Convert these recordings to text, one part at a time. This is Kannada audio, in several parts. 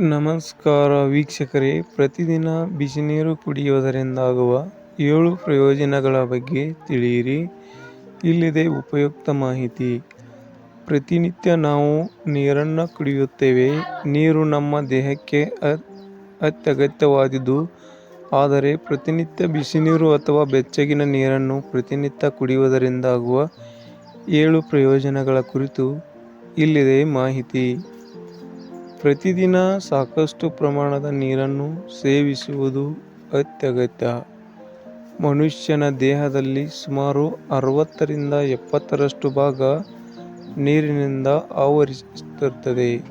ನಮಸ್ಕಾರ ವೀಕ್ಷಕರೇ. ಪ್ರತಿದಿನ ಬಿಸಿನೀರು ಕುಡಿಯುವುದರಿಂದಾಗುವ ಏಳು ಪ್ರಯೋಜನಗಳ ಬಗ್ಗೆ ತಿಳಿಯಿರಿ. ಇಲ್ಲಿದೆ ಉಪಯುಕ್ತ ಮಾಹಿತಿ. ಪ್ರತಿನಿತ್ಯ ನಾವು ನೀರನ್ನು ಕುಡಿಯುತ್ತೇವೆ. ನೀರು ನಮ್ಮ ದೇಹಕ್ಕೆ ಅತ್ಯಗತ್ಯವಾದುದು. ಆದರೆ ಪ್ರತಿನಿತ್ಯ ಬಿಸಿನೀರು ಅಥವಾ ಬೆಚ್ಚಗಿನ ನೀರನ್ನು ಪ್ರತಿನಿತ್ಯ ಕುಡಿಯುವುದರಿಂದಾಗುವ ಏಳು ಪ್ರಯೋಜನಗಳ ಕುರಿತು ಇಲ್ಲಿದೆ ಮಾಹಿತಿ. ಪ್ರತಿದಿನ ಸಾಕಷ್ಟು ಪ್ರಮಾಣದ ನೀರನ್ನು ಸೇವಿಸುವುದು ಅತ್ಯಗತ್ಯ. ಮನುಷ್ಯನ ದೇಹದಲ್ಲಿ ಸುಮಾರು ಅರವತ್ತರಿಂದ ಎಪ್ಪತ್ತರಷ್ಟು ಭಾಗ ನೀರಿನಿಂದ ಆವರಿಸಿರುತ್ತದೆ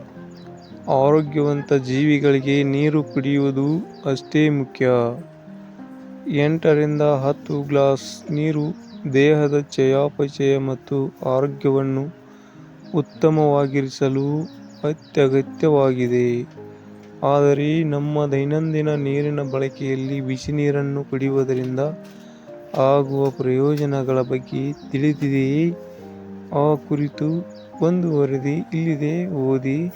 ಆರೋಗ್ಯವಂತ ಜೀವಿಗಳಿಗೆ ನೀರು ಕುಡಿಯುವುದು ಅಷ್ಟೇ ಮುಖ್ಯ. ಎಂಟರಿಂದ ಹತ್ತು ಗ್ಲಾಸ್ ನೀರು ದೇಹದ ಚಯಾಪಚಯ ಮತ್ತು ಆರೋಗ್ಯವನ್ನು ಉತ್ತಮವಾಗಿರಿಸಲು ಅತ್ಯಗತ್ಯವಾಗಿದೆ. ಆದರೆ ನಮ್ಮ ದೈನಂದಿನ ನೀರಿನ ಬಳಕೆಯಲ್ಲಿ ಬಿಸಿ ನೀರನ್ನು ಕುಡಿಯುವುದರಿಂದ ಆಗುವ ಪ್ರಯೋಜನಗಳ ಬಗ್ಗೆ ತಿಳಿದಿದೆಯೇ? ಆ ಕುರಿತು ಒಂದು ವರದಿ ಇಲ್ಲಿದೆ, ಓದಿ.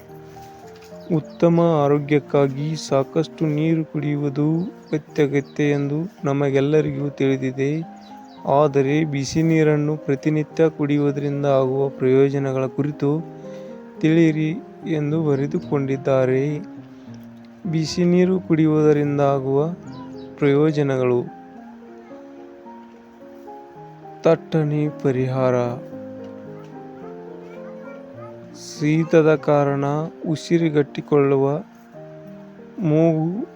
ಉತ್ತಮ ಆರೋಗ್ಯಕ್ಕಾಗಿ ಸಾಕಷ್ಟು ನೀರು ಕುಡಿಯುವುದು ಅತ್ಯಗತ್ಯ ಎಂದು ನಮಗೆಲ್ಲರಿಗೂ ತಿಳಿದಿದೆ. ಆದರೆ ಬಿಸಿ ನೀರನ್ನು ಪ್ರತಿನಿತ್ಯ ಕುಡಿಯುವುದರಿಂದ ಆಗುವ ಪ್ರಯೋಜನಗಳ ಕುರಿತು ತಿಳಿಯಿರಿ. ಎಂದು ಬರೆದುಕೊಂಡಿದ್ದಾರೆ. ಬಿಸಿ ನೀರು ಕುಡಿಯುವುದರಿಂದಾಗುವ ಪ್ರಯೋಜನಗಳು. ತಟ್ಟನೆ ಪರಿಹಾರ. ಶೀತದ ಕಾರಣ ಉಸಿರುಗಟ್ಟಿಕೊಳ್ಳುವ ಮೂಗು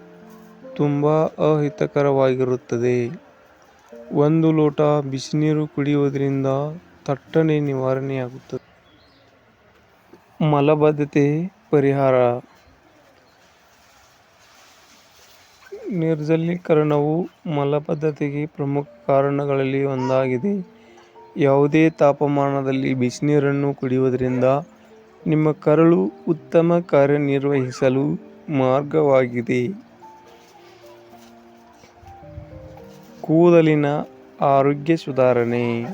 ತುಂಬ ಅಹಿತಕರವಾಗಿರುತ್ತದೆ. ಒಂದು ಲೋಟ ಬಿಸಿನೀರು ಕುಡಿಯುವುದರಿಂದ ತಟ್ಟನೆ ನಿವಾರಣೆಯಾಗುತ್ತದೆ. ಮಲಬದ್ಧತೆ ಪರಿಹಾರ. ನಿರ್ಜಲೀಕರಣವು ಮಲಬದ್ಧತೆಗೆ ಪ್ರಮುಖ ಕಾರಣಗಳಲ್ಲಿ ಒಂದಾಗಿದೆ. ಯಾವುದೇ ತಾಪಮಾನದಲ್ಲಿ ಬಿಸಿನೀರನ್ನು ಕುಡಿಯುವುದರಿಂದ ನಿಮ್ಮ ಕರಳು ಉತ್ತಮ ಕಾರ್ಯನಿರ್ವಹಿಸಲು ಮಾರ್ಗವಾಗಿದೆ. ಕೂದಲಿನ ಆರೋಗ್ಯ ಸುಧಾರಣೆ.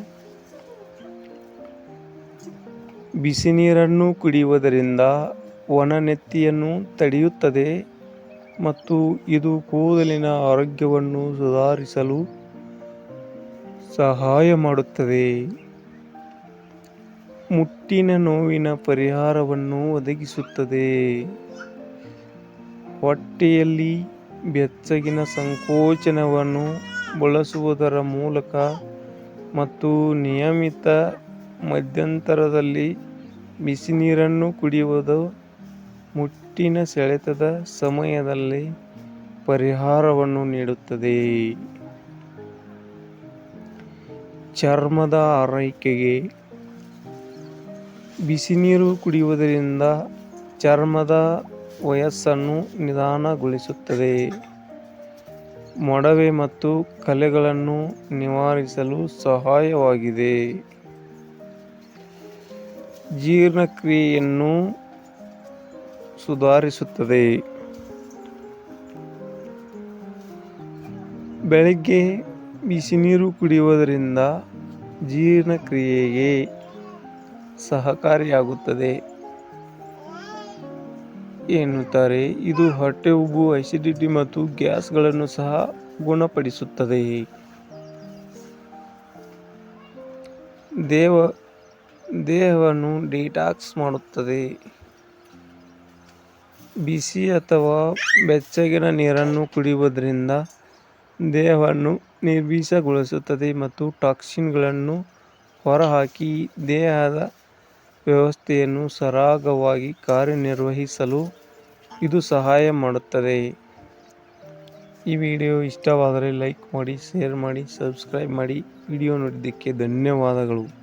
ಬಿಸಿನೀರನ್ನು ಕುಡಿಯುವುದರಿಂದ ಒಣನೆತ್ತಿಯನ್ನು ತಡೆಯುತ್ತದೆ ಮತ್ತು ಇದು ಕೂದಲಿನ ಆರೋಗ್ಯವನ್ನು ಸುಧಾರಿಸಲು ಸಹಾಯ ಮಾಡುತ್ತದೆ. ಮುಟ್ಟಿನ ನೋವಿನ ಪರಿಹಾರವನ್ನು ಒದಗಿಸುತ್ತದೆ. ಹೊಟ್ಟೆಯಲ್ಲಿ ಬೆಚ್ಚಗಿನ ಸಂಕೋಚನವನ್ನು ಬಳಸುವುದರ ಮೂಲಕ ಮತ್ತು ನಿಯಮಿತ ಮಧ್ಯಂತರದಲ್ಲಿ ಬಿಸಿನೀರನ್ನು ಕುಡಿಯುವುದು ಮುಟ್ಟಿನ ಸೆಳೆತದ ಸಮಯದಲ್ಲಿ ಪರಿಹಾರವನ್ನು ನೀಡುತ್ತದೆ. ಚರ್ಮದ ಆರೈಕೆಗೆ ಬಿಸಿನೀರು ಕುಡಿಯುವುದರಿಂದ ಚರ್ಮದ ವಯಸ್ಸನ್ನು ನಿಧಾನಗೊಳಿಸುತ್ತದೆ. ಮೊಡವೆ ಮತ್ತು ಕಲೆಗಳನ್ನು ನಿವಾರಿಸಲು ಸಹಾಯವಾಗಿದೆ. ಜೀರ್ಣಕ್ರಿಯೆಯನ್ನು ಸುಧಾರಿಸುತ್ತದೆ. ಬೆಳಗ್ಗೆ ಬಿಸಿನೀರು ಕುಡಿಯುವುದರಿಂದ ಜೀರ್ಣಕ್ರಿಯೆಗೆ ಸಹಕಾರಿಯಾಗುತ್ತದೆ. ಎನ್ನುತ್ತಾರೆ, ಇದು ಹೊಟ್ಟೆ ಉಬ್ಬು ಅಸಿಡಿಟಿ ಮತ್ತು ಗ್ಯಾಸ್ಗಳನ್ನು ಸಹ ಗುಣಪಡಿಸುತ್ತದೆ. ದೇವ ದೇಹವನ್ನು ಡಿಟಾಕ್ಸ್ ಮಾಡುತ್ತದೆ. ಬಿಸಿ ಅಥವಾ ಬೆಚ್ಚಗಿನ ನೀರನ್ನು ಕುಡಿಯುವುದರಿಂದ ದೇಹವನ್ನು ನಿರ್ಬೀಸಗೊಳಿಸುತ್ತದೆ ಮತ್ತು ಟಾಕ್ಸಿನ್ಗಳನ್ನು ಹೊರಹಾಕಿ ದೇಹದ ವ್ಯವಸ್ಥೆಯನ್ನು ಸರಾಗವಾಗಿ ಕಾರ್ಯನಿರ್ವಹಿಸಲು ಇದು ಸಹಾಯ ಮಾಡುತ್ತದೆ. ಈ ವಿಡಿಯೋ ಇಷ್ಟವಾದರೆ ಲೈಕ್ ಮಾಡಿ, ಶೇರ್ ಮಾಡಿ, ಸಬ್ಸ್ಕ್ರೈಬ್ ಮಾಡಿ. ವಿಡಿಯೋ ನೋಡಿದ್ದಕ್ಕೆ ಧನ್ಯವಾದಗಳು.